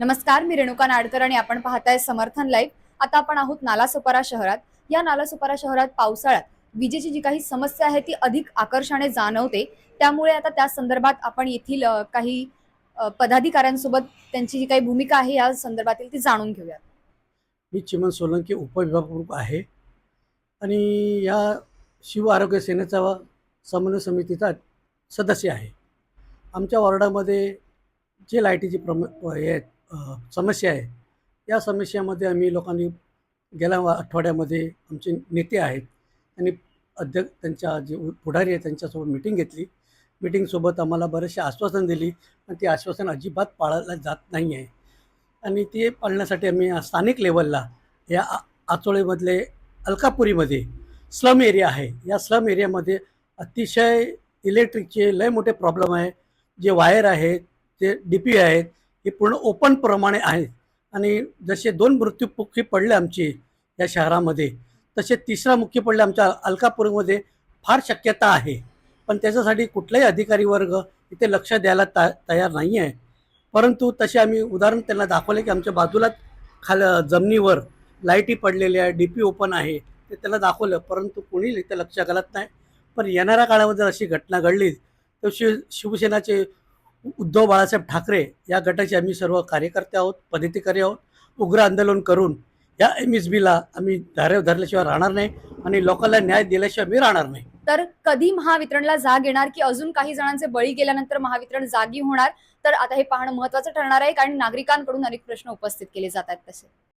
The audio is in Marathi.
नमस्कार मी रेणुका नाडकर आणि आपण पाहताय समर्थन लाईव्ह. आता आपण आहोत नालासोपारा शहरात. या नालासोपारा शहरात पावसाळ्यात विजेची जी काही समस्या आहे ती अधिक आकर्षाने जाणवते. त्यामुळे आता त्या संदर्भात आपण येथील काही पदाधिकाऱ्यांसोबत त्यांची जी काही भूमिका आहे या संदर्भातील ती जाणून घेऊयात. मी चिमन सोलंकी उपविभाग प्रमुख आहे. आणि या शिव आरोग्य सेनेचा समन्वय समितीचा सदस्य आहे. आमच्या वॉर्डामध्ये जे लाईटीची प्रम हे आहेत, समस्या आहे. या समस्यामध्ये आम्ही लोकांनी गेल्या आठवड्यामध्ये आमचे नेते आहेत. त्यांनी अध्यक्ष त्यांच्या जे पुढारी आहे त्यांच्यासोबत मिटिंग घेतली. मिटिंगसोबत आम्हाला बरेचसे आश्वासन दिली. आणि ती आश्वासन अजिबात पाळलं जात नाही आहे. आणि ते पाळण्यासाठी आम्ही स्थानिक लेवलला या आचोळीमधले आचोळेमधले अलकापुरीमध्ये स्लम एरिया आहे. या स्लम एरियामध्ये अतिशय इलेक्ट्रिकचे लय मोठे प्रॉब्लेम आहे. जे वायर आहेत ते डी पी आहेत हे पूर्ण ओपन प्रमाणे आणि जसे दोन मृत्यूमुखी पडले आमचे या शहरामध्ये तसे तिसरा मुखी पडले आमच्या अलकापूरमध्ये फार शक्यता आहे. पण त्याच्यासाठी कुठलाही अधिकारी वर्ग इथे लक्ष द्यायला ता तयार नाही आहे परंतु तसे आम्ही उदाहरण त्यांना दाखवले की आमच्या बाजूलाच खाल जमिनीवर लाईटी पडलेल्या आहे डी पी ओपन आहे ते त्याला दाखवलं. परंतु कोणी इथे लक्ष घालत नाही. पण येणाऱ्या काळामध्ये जर अशी घटना घडली तर शिव शिवसेनाचे उद्धव बाळासाहेब ठाकरे या गटाचे आम्ही सर्व कार्यकर्ते आहोत पदाधिकारी आहोत. उग्र आंदोलन करून या एम एस बीला आम्ही धारेव धरल्याशिवाय राहणार नाही आणि लोकांना न्याय दिल्याशिवाय मी राहणार नाही. तर कधी महावितरणला जाग येणार की अजून काही जणांचे बळी गेल्यानंतर महावितरण जागी होणार? तर आता हे पाहणं महत्वाचं ठरणार आहे कारण नागरिकांकडून अनेक प्रश्न उपस्थित केले जात आहेत तसे.